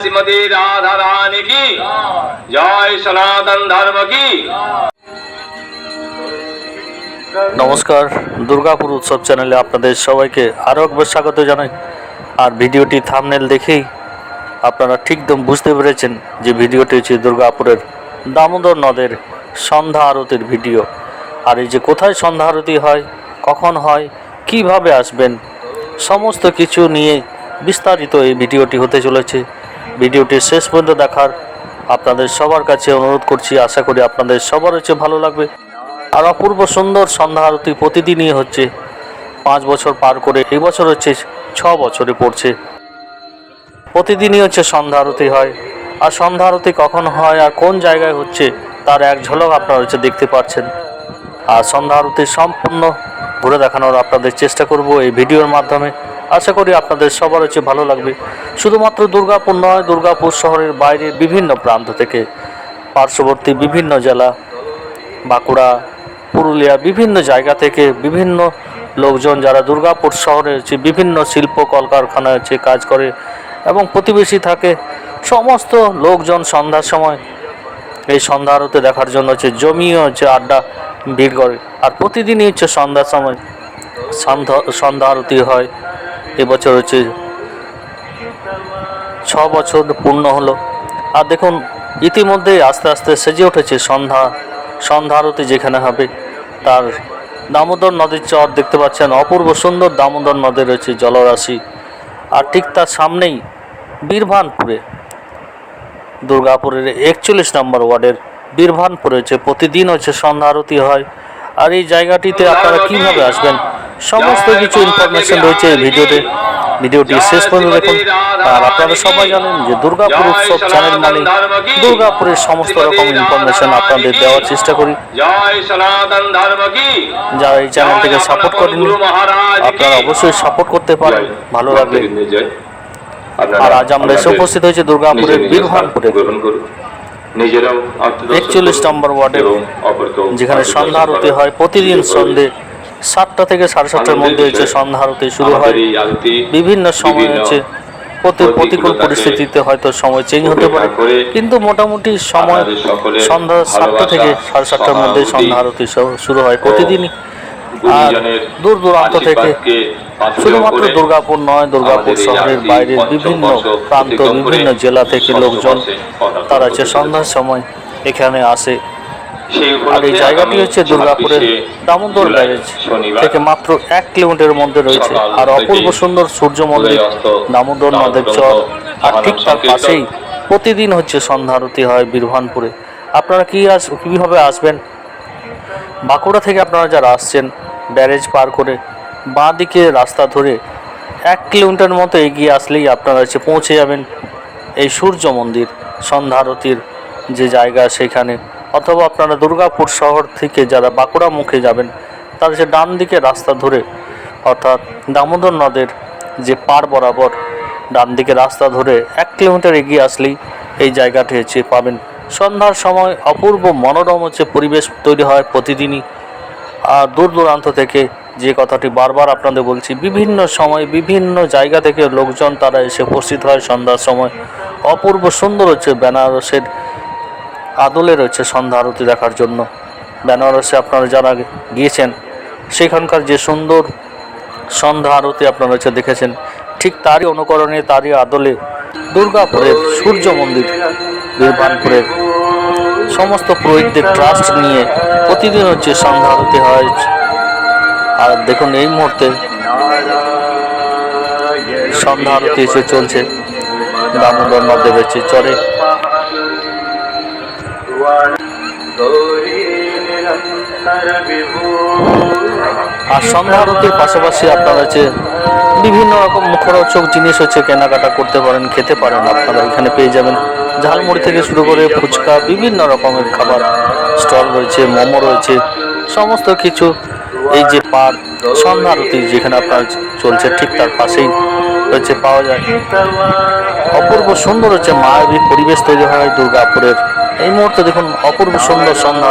শ্রীমতী রাধা রানী কি জয় সনাতন ধর্ম কি? নমস্কার দুর্গাপুর উৎসব চ্যানেলে আপনাদের সবাইকে আরও একবার স্বাগত জানাই। আর ভিডিওটি থামনেল দেখেই আপনারা ঠিকদম বুঝতে পেরেছেন যে ভিডিওটি হচ্ছে দুর্গাপুরের দামোদর নদের সন্ধ্যা আরতির ভিডিও। আর এই যে কোথায় সন্ধ্যা আরতি হয় কখন হয় কীভাবে আসবেন সমস্ত কিছু নিয়ে বিস্তারিত এই ভিডিওটি হতে চলেছে। ভিডিওটি শেষ পর্যন্ত দেখার আপনাদের সবার কাছে অনুরোধ করছি। আশা করি আপনাদের সবার হচ্ছে ভালো লাগবে। আর অপূর্ব সুন্দর সন্ধ্যা আরতি প্রতিদিনই হচ্ছে। পাঁচ বছর পার করে এই বছর হচ্ছে, ছ বছরে পড়ছে। প্রতিদিনই হচ্ছে সন্ধ্যা আরতি হয়। আর সন্ধ্যা আরতি কখন হয় আর কোন জায়গায় হচ্ছে, তার এক ঝলক আপনারা হচ্ছে দেখতে পাচ্ছেন। আর সন্ধ্যা আরতি সম্পূর্ণ ঘুরে দেখানোর আপনাদের চেষ্টা করব এই ভিডিওর মাধ্যমে। আশা করি আপনাদের সবার হচ্ছে ভালো লাগবে। শুধুমাত্র দুর্গাপুর নয়, দুর্গাপুর শহরের বাইরে বিভিন্ন প্রান্ত থেকে পার্শ্ববর্তী বিভিন্ন জেলা, বাঁকুড়া, পুরুলিয়া, বিভিন্ন জায়গা থেকে বিভিন্ন লোকজন যারা দুর্গাপুর শহরে হচ্ছে বিভিন্ন শিল্প কলকারখানায় হচ্ছে কাজ করে এবং প্রতিবেশী থাকে, সমস্ত লোকজন সন্ধ্যার সময় এই সন্ধ্যা আরতি দেখার জন্য হচ্ছে জমিয়ে হচ্ছে আড্ডা ভিড় করে। আর প্রতিদিনই হচ্ছে সন্ধ্যার সময় সন্ধ্যা সন্ধ্যা আরতি হয়। এবছর হচ্ছে ছ বছর পূর্ণ হলো। আর দেখুন ইতিমধ্যেই আস্তে আস্তে সেজে উঠেছে সন্ধ্যা সন্ধ্যা আরতি যেখানে হবে, তার দামোদর নদীর চর দেখতে পাচ্ছেন, অপূর্ব সুন্দর দামোদর নদী রয়েছে জলরাশি। আর ঠিক তার সামনেই বীরভানপুরে, দুর্গাপুরের একচল্লিশ নম্বর ওয়ার্ডের বীরভানপুরে হচ্ছে প্রতিদিন হচ্ছে সন্ধ্যা আরতি হয়। আর এই জায়গাটিতে আপনারা কীভাবে আসবেন? সমস্ত কিছু ইনফরমেশন রয়েছে এই ভিডিওতে। ভিডিওটি শেষ পর্যন্ত দেখুন। আর আপনারা সবাই জানেন যে দুর্গাপুর উৎসব চ্যানেল মানে দুর্গাপুরের সমস্ত রকম ইনফরমেশন আপনাদের দেওয়ার চেষ্টা করি। যারা এই চ্যানেলটিকে সাপোর্ট করেননি আপনারা অবশ্যই সাপোর্ট করতে পারেন। ভালো জয়। আর আজ আমরা এসে উপস্থিত হয়েছি দুর্গাপুরের বীরভানপুরে করুন। একচল্লিশ নম্বর ওয়ার্ডে যেখানে সন্ধ্যা আরতি হয় প্রতিদিন সন্ধে সাতটা থেকে সাড়ে সাতটার মধ্যে হচ্ছে সন্ধ্যা আরতি শুরু হয় বিভিন্ন সময় হচ্ছে প্রতি প্রতিকূল পরিস্থিতিতে হয়তো সময় চেঞ্জ হতে পারে। কিন্তু মোটামুটি সময় সন্ধ্যা সাতটা থেকে সাড়ে সাতটার মধ্যে সন্ধ্যা আরতি শুরু হয় প্রতিদিনই। আর দূর দূরান্ত থেকে শুধুমাত্র দুর্গাপুর নয় দুর্গাপুর শহরের বাইরের বিভিন্ন প্রান্ত বিভিন্ন জেলা থেকে লোকজন তারা হচ্ছে করতে সন্ধ্যার সময় এখানে আসে। আর এই জায়গাটি হচ্ছে দুর্গাপুরের দামোদর ব্যারেজ থেকে মাত্র এক কিলোমিটারের মধ্যে রয়েছে। আর অপূর্ব সুন্দর সূর্য মন্দির দামোদর নদের চর। আর ঠিক তার পাশেই প্রতিদিন হচ্ছে সন্ধ্যা আরতি হয় বীরভানপুরে আপনারা কি আস কীভাবে আসবেন? বাঁকুড়া থেকে আপনারা যারা আসছেন ব্যারেজ পার করে বাঁ দিকে রাস্তা ধরে এক কিলোমিটার মতো এগিয়ে আসলেই আপনারা হচ্ছে পৌঁছে যাবেন। এই সূর্য মন্দির সন্ধ্যা আরতির যে জায়গা সেখানে। অথবা আপনারা দুর্গাপুর শহর থেকে যারা বাঁকুড়া মুখে যাবেন তারা সে ডান দিকে রাস্তা ধরে, অর্থাৎ দামোদর নদের যে পার বরাবর ডান দিকে রাস্তা ধরে এক কিলোমিটার এগিয়ে আসলেই এই জায়গাটি হচ্ছে পাবেন। সন্ধ্যার সময় অপূর্ব মনোরম হচ্ছে পরিবেশ তৈরি হয় প্রতিদিনই। আর দূর দূরান্ত থেকে যে কথাটি বারবার আপনাদের বলছি, বিভিন্ন সময় বিভিন্ন জায়গা থেকে লোকজন তারা এসে উপস্থিত হয় সন্ধ্যার সময়। অপূর্ব সুন্দর হচ্ছে বেনারসের আদলে রয়েছে সন্ধ্যা আরতি দেখার জন্য। বেনারসে আপনারা যারা গিয়েছেন, সেখানকার যে সুন্দর সন্ধ্যা আরতি আপনারা হচ্ছে দেখেছেন, ঠিক তারই অনুকরণে, তারই আদলে দুর্গাপুরের সূর্য মন্দির বীরভানপুরের সমস্ত পুরোহিতদের ট্রাস্ট নিয়ে প্রতিদিন হচ্ছে সন্ধ্যা আরতি হয়। আর দেখুন, এই মুহূর্তে সন্ধ্যা আরতি এসে চলছে। দামোদর নদে রয়েছে চরে। আর সন্ধ্যা আরতির পাশাপাশি আপনারা হচ্ছে বিভিন্ন রকম মুখরোচক জিনিস হচ্ছে কেনাকাটা করতে পারেন, খেতে পারেন, আপনারা এখানে পেয়ে যাবেন। ঝালমুড়ি থেকে শুরু করে ফুচকা, বিভিন্ন রকমের খাবার স্টল রয়েছে, মোমো রয়েছে, সমস্ত কিছু এই যে পার্ক সন্ধ্যা আরতি যেখানে আপনার চলছে ঠিক তার পাশেই রয়েছে পাওয়া যায়। অপূর্ব সুন্দর হচ্ছে মায়াবী পরিবেশ তৈরি হয় দুর্গাপুরের। এই মুহূর্তে দেখুন, অপূর্ব সুন্দর সন্ধ্যা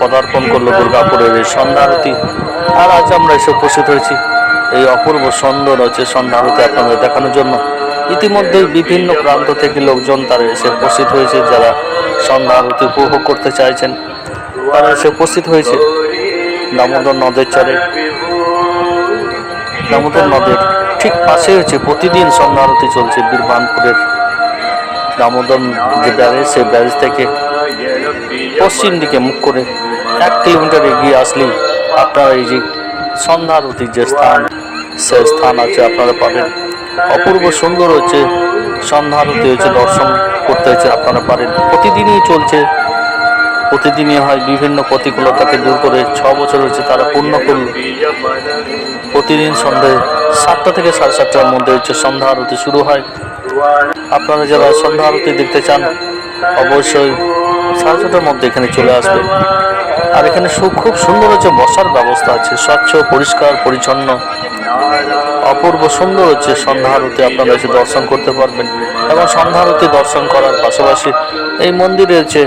পদার্পণ করল দুর্গাপুরের এই সন্ধ্যা আরতি আর আজ আমরা এসে উপস্থিত হয়েছি এই অপূর্ব সুন্দর হচ্ছে সন্ধ্যা আরতি আপনাদের দেখানোর জন্য। ইতিমধ্যেই বিভিন্ন প্রান্ত থেকে লোকজন তারা এসে উপস্থিত হয়েছে, যারা সন্ধ্যা আরতি উপভোগ করতে চাইছেন। তারা এসে উপস্থিত হয়েছে দামোদর নদের চরে। দামোদর নদের ঠিক পাশে হচ্ছে প্রতিদিন সন্ধ্যা আরতি চলছে বীরবানপুরের দামোদর যে ব্যারেজ, সেই ব্যারেজ থেকে পশ্চিম দিকে মুখ করে এক কিলোমিটার এগিয়ে আসলেই আপনারা এই যে সন্ধ্যা আরতির যে স্থান সে স্থান আছে আপনারা পাবেন। অপূর্ব সুন্দর হচ্ছে সন্ধ্যা আরতি হচ্ছে, দর্শন করতে হচ্ছে আপনারা পারেন। প্রতিদিনই চলছে। প্রতিদিনই হয় বিভিন্ন প্রতিকূলতাকে দূর করে ছ বছর হচ্ছে তারা পূর্ণ করল। প্রতিদিন সন্ধ্যে সাতটা থেকে সাড়ে সাতটার মধ্যে হচ্ছে সন্ধ্যা আরতি শুরু হয়। আপনারা যারা সন্ধ্যা আরতি দেখতে চান, অবশ্যই সাড়ে ছটার মধ্যে এখানে চলে আসবেন। আর এখানে খুব সুন্দর হচ্ছে বসার ব্যবস্থা আছে, স্বচ্ছ, পরিষ্কার, পরিচ্ছন্ন। অপূর্ব সুন্দর হচ্ছে সন্ধ্যা আরতি আপনারা এসে দর্শন করতে পারবেন এবং সন্ধ্যা আরতি দর্শন করার পাশাপাশি এই মন্দিরে হচ্ছে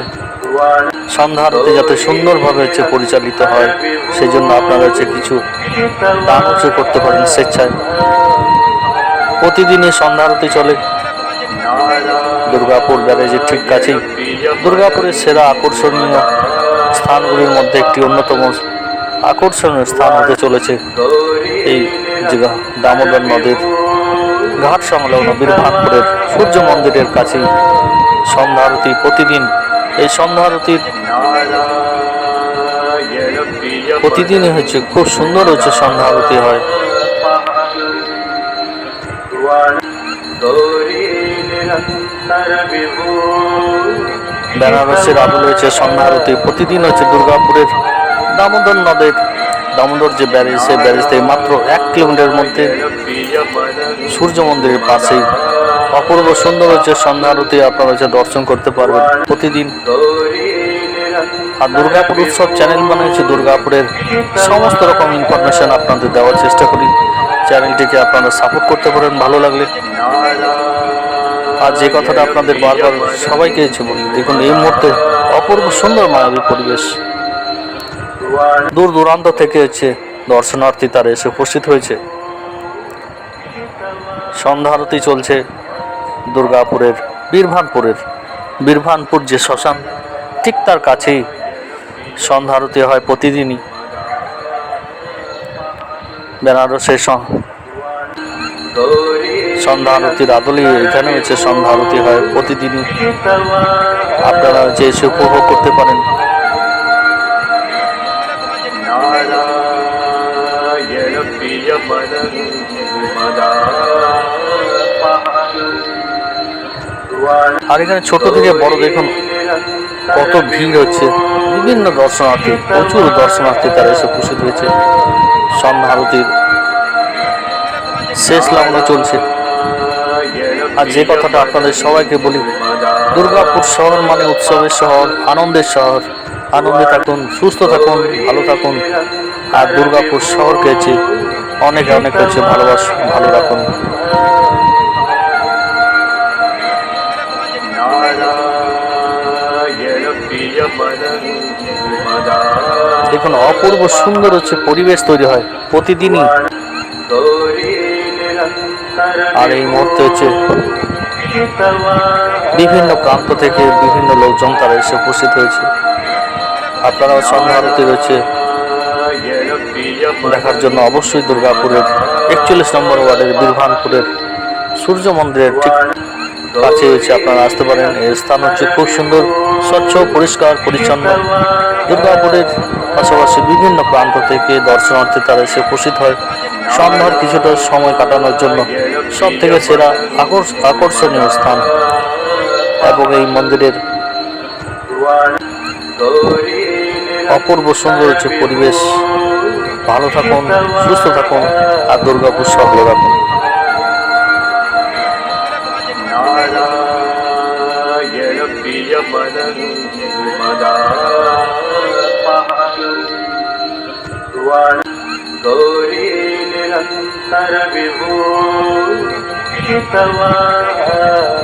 সন্ধ্যা আরতি যাতে সুন্দরভাবে হচ্ছে পরিচালিত হয় সেই জন্য আপনারা হচ্ছে কিছু দান হচ্ছে করতে পারেন স্বেচ্ছায়। প্রতিদিনই সন্ধ্যা আরতি চলে। দুর্গাপুর ব্যারেজের ঠিক কাছেই। দুর্গাপুরের সেরা আকর্ষণীয় স্থানগুলির মধ্যে একটি অন্যতম আকর্ষণীয় স্থান হতে চলেছে এই যে দামোদর নদীর ঘাট সংলগ্ন বীরভানপুরের সূর্য মন্দিরের কাছেই সন্ধ্যা আরতি প্রতিদিন এই সন্ধ্যা আরতির প্রতিদিনই হচ্ছে খুব সুন্দর হচ্ছে সন্ধ্যা আরতি হয় বেনারসের আদলে হচ্ছে সন্ধ্যা আরতি প্রতিদিন হচ্ছে দুর্গাপুরের দামোদর নদের, দামোদর যে ব্যারেজ, সেই ব্যারেজ থেকে মাত্র এক কিলোমিটারের মধ্যে সূর্য মন্দিরের পাশেই অপূর্ব সুন্দর হচ্ছে সন্ধ্যা আরতি আপনারা হচ্ছে দর্শন করতে পারবেন প্রতিদিন। আর দুর্গাপুর উৎসব চ্যানেল মানে হচ্ছে দুর্গাপুরের সমস্ত রকম ইনফরমেশন আপনাদের দেওয়ার চেষ্টা করি। চ্যানেলটিকে আপনারা সাপোর্ট করতে পারেন ভালো লাগলে। আর যে কথাটা আপনাদের বারবার সবাইকে হচ্ছে বলি দেখুন এই মুহূর্তে অপূর্ব সুন্দর মায়াবী পরিবেশ। দূর দূরান্ত থেকে হচ্ছে দর্শনার্থী তারা এসে উপস্থিত হয়েছে। সন্ধ্যা আরতি চলছে দুর্গাপুরের, বীরভানপুরের। বীরভানপুর যে শ্মশান, ঠিক তার কাছেই সন্ধ্যা আরতি হয় প্রতিদিনই। বেনারসের স- সন্ধ্যা আরতির আদলে এখানে হচ্ছে সন্ধ্যা আরতি হয় প্রতিদিনই। আপনারা হচ্ছে এসে উপভোগ করতে পারেন। আর এখানে ছোট থেকে বড় দেখুন, কত ভিড় হচ্ছে। বিভিন্ন দর্শনার্থী, প্রচুর দর্শনার্থী তারা এসে উপস্থিত হয়েছে। সন্ধ্যা আরতির শেষ লগ্ন চলছে। আর যে কথাটা আপনাদের সবাইকে বলি, দুর্গাপুর শহর মানে উৎসবের শহর, আনন্দের শহর। আনন্দে থাকুন, সুস্থ থাকুন, ভালো থাকুন। আর দুর্গাপুর শহরকে যে অনেক অনেক হচ্ছে ভালোবাস, ভালো রাখুন। দেখুন, অপূর্ব সুন্দর হচ্ছে পরিবেশ তৈরি হয় প্রতিদিনই। আর এই মুহূর্তে হচ্ছে বিভিন্ন প্রান্ত থেকে বিভিন্ন লোকজন তারা এসে উপস্থিত হয়েছে। আপনারা সন্ধ্যা আরতি রয়েছে। দেখার জন্য অবশ্যই দুর্গাপুরের একচল্লিশ নম্বর ওয়ার্ডের বীরভানপুরের সূর্য মন্দিরের ঠিক কাছে হচ্ছে আপনারা আসতে পারেন। এর স্থান হচ্ছে খুব সুন্দর, স্বচ্ছ, পরিষ্কার, পরিচ্ছন্ন। দুর্গাপুরের পাশাপাশি বিভিন্ন প্রান্ত থেকে দর্শনার্থী তারা এসে উপস্থিত হয়। সন্ধ্যার কিছুটা সময় কাটানোর জন্য সব থেকে সেরা আকর্ষণীয় স্থান এবং এই মন্দিরের অপূর্ব সৌন্দর্য পরিবেশ। ভালো থাকুন, সুস্থ থাকুন আর দুর্গাপুর সব রাখুন। تربه شتواها